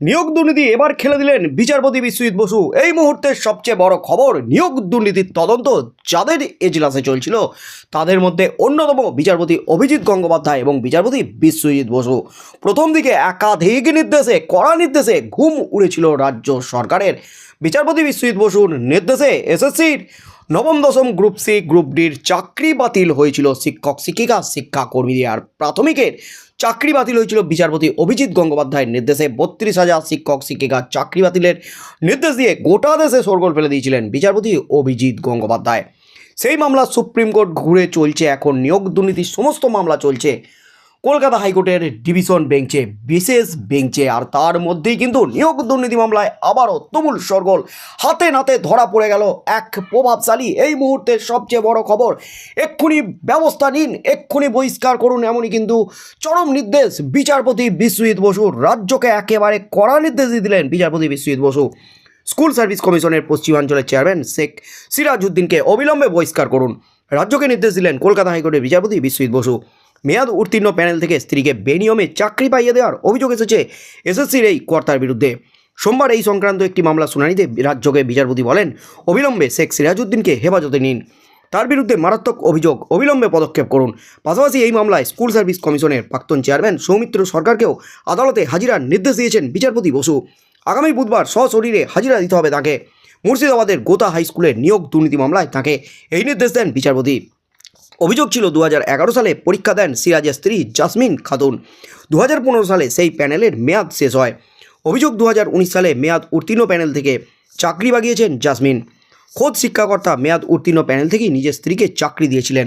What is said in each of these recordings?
নিয়োগ দুর্নীতি এবার খেলে দিলেন বিচারপতি বিশ্বজিৎ বসু। এই মুহূর্তের সবচেয়ে বড় খবর নিয়োগ দুর্নীতির তদন্ত যাদের এজলাসে চলছিল, তাদের মধ্যে অন্যতম বিচারপতি অভিজিৎ গঙ্গোপাধ্যায় এবং বিচারপতি বিশ্বজিৎ বসু। প্রথম দিকে একাধিক নির্দেশে, কড়া নির্দেশে ঘুম উড়েছিল রাজ্য সরকারের। বিচারপতি বিশ্বজিৎ বসুর নির্দেশে এসএসসির নবম, দশম গ্রুপ সি, গ্রুপ ডির চাকরি বাতিল হয়েছিল শিক্ষক, শিক্ষিকা, শিক্ষাকর্মীদের। আর প্রাথমিকের চাকরি বাতিল হয়েছিল বিচারপতি অভিজিৎ গঙ্গোপাধ্যায়ের নির্দেশে। বত্রিশ হাজার শিক্ষক, শিক্ষিকা চাকরি বাতিলের নির্দেশ দিয়ে গোটা দেশে সরগোল ফেলে দিয়েছিলেন বিচারপতি অভিজিৎ গঙ্গোপাধ্যায়। সেই মামলা সুপ্রিম কোর্ট ঘুরে চলছে, এখন নিয়োগ দুর্নীতির সমস্ত মামলা চলছে। কলকাতা হাইকোর্টের ডিভিশন বেঞ্চে, বিশেষ বেঞ্চে, আর তার মধ্যেই কিন্তু নিয়োগ দুর্নীতি মামলায় আবারও তুমুল সরগোল। হাতে নাতে ধরা পড়ে গেল এক প্রভাবশালী। এই মুহূর্তের সবচেয়ে বড় খবর, এক্ষুনি ব্যবস্থা নিন, এক্ষুনি বহিষ্কার করুন এমনই কিন্তু চরম নির্দেশ বিচারপতি বিশ্বজিৎ বসুর রাজ্যকে একেবারে কড়া নির্দেশ দিলেন বিচারপতি বিশ্বজিৎ বসু। স্কুল সার্ভিস কমিশনের পশ্চিমাঞ্চলের চেয়ারম্যান শেখ সিরাজউদ্দিনকে অবিলম্বে বহিষ্কার করুন। রাজ্যকে নির্দেশ দিলেন কলকাতা হাইকোর্টের বিচারপতি বিশ্বজিৎ বসু। মেয়াদ উত্তীর্ণ প্যানেল থেকে স্ত্রীকে বেনিয়মে চাকরি পাইয়ে দেওয়ার অভিযোগ এসেছে এসএসসির এই কর্তার বিরুদ্ধে। সোমবার এই সংক্রান্ত একটি মামলা শুনানিতে রাজ্যকে বিচারপতি বলেন, অবিলম্বে শেখ সিরাজউদ্দিনকে হেফাজতে নিন। তার বিরুদ্ধে মারাত্মক অভিযোগ, অবিলম্বে পদক্ষেপ করুন। পাশাপাশি এই মামলায় স্কুল সার্ভিস কমিশনের প্রাক্তন চেয়ারম্যান সৌমিত্র সরকারকেও আদালতে হাজিরার নির্দেশ দিয়েছেন বিচারপতি বসু। আগামী বুধবার সশরীরে হাজিরা দিতে হবে তাকে। মুর্শিদাবাদের গোতা হাই স্কুলের নিয়োগ দুর্নীতি মামলায় তাকে এই নির্দেশ দেন বিচারপতি। অভিযোগ ছিল দু হাজার এগারো সালে পরীক্ষা দেন সিরাজের স্ত্রী জাসমিন খাতুন। দু হাজার পনেরো সালে সেই প্যানেলের মেয়াদ শেষ হয়। অভিযোগ দু হাজার উনিশ সালে মেয়াদ উত্তীর্ণ প্যানেল থেকে চাকরি বাগিয়েছেন জাসমিন। খোদ শিক্ষাকর্তা মেয়াদ উত্তীর্ণ প্যানেল থেকেই নিজের স্ত্রীকে চাকরি দিয়েছিলেন।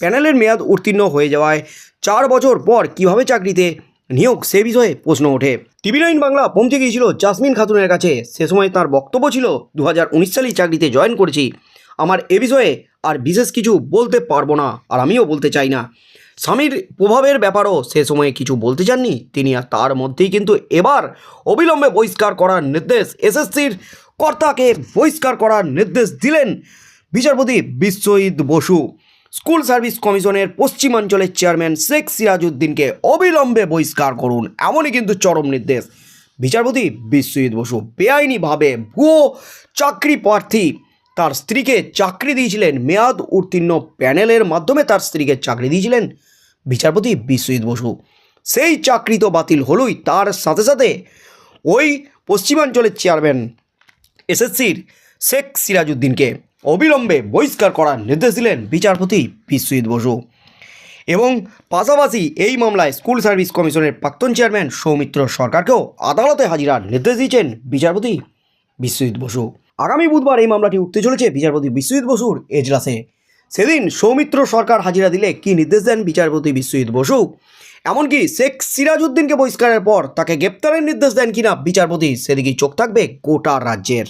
প্যানেলের মেয়াদ উত্তীর্ণ হয়ে যাওয়ায় চার বছর পর কীভাবে চাকরিতে, নিয়োগ সে বিষয়ে প্রশ্ন ওঠে। টিভি নাইন বাংলা পৌঁছে গিয়েছিল জাসমিন খাতুনের কাছে। সে সময় তার বক্তব্য ছিল দু হাজার উনিশ সালেই চাকরিতে জয়েন করেছি। আমার এ বিষয়ে আর বিশেষ কিছু বলতে পারব না, আর আমিও বলতে চাই না। স্বামীর প্রভাবের ব্যাপারও সে সময়ে কিছু বলতে চাননি, তিনি আর তার মধ্যেই কিন্তু এবার অবিলম্বে বহিষ্কার করার নির্দেশ, এসএসসির কর্তাকে বহিষ্কার করার নির্দেশ দিলেন বিচারপতি বিশ্বজিৎ বসু। স্কুল সার্ভিস কমিশনের পশ্চিমাঞ্চলের চেয়ারম্যান শেখ সিরাজউদ্দিনকে অবিলম্বে বহিষ্কার করুন, এমনই কিন্তু চরম নির্দেশ। বিচারপতি বিশ্বজিৎ বসু বেআইনিভাবে ভুয়ো চাকরি প্রার্থী তার স্ত্রীকে চাকরি দিয়েছিলেন। মেয়াদ উত্তীর্ণ প্যানেলের মাধ্যমে তার স্ত্রীকে চাকরি দিয়েছিলেন বিচারপতি বিশ্বজিৎ বসু। সেই চাকরি তো বাতিল হলোই। তার সাথে সাথে ওই পশ্চিমাঞ্চলের চেয়ারম্যান এসএসসির শেখ সিরাজউদ্দিনকে অবিলম্বে বহিষ্কার করার নির্দেশ দিলেন বিচারপতি বিশ্বজিৎ বসু। এবং পাশাপাশি এই মামলায় স্কুল সার্ভিস কমিশনের প্রাক্তন চেয়ারম্যান সৌমিত্র সরকারকেও আদালতে হাজিরার নির্দেশ দিয়েছেন বিচারপতি বিশ্বজিৎ বসু। আগামী বুধবার এই মামলাটি উঠতে চলেছে বিচারপতি বিশ্বজিৎ বসুর এজলাসে। সেদিন সৌমিত্র সরকার হাজিরা দিলে কি নির্দেশ দেন বিচারপতি বিশ্বজিৎ বসু? এমনকি শেখ সিরাজউদ্দিনকে বহিষ্কারের পর তাকে গ্রেপ্তারের নির্দেশ দেন কিনা বিচারপতি? সেদিকেই চোখ থাকবে গোটা রাজ্যের।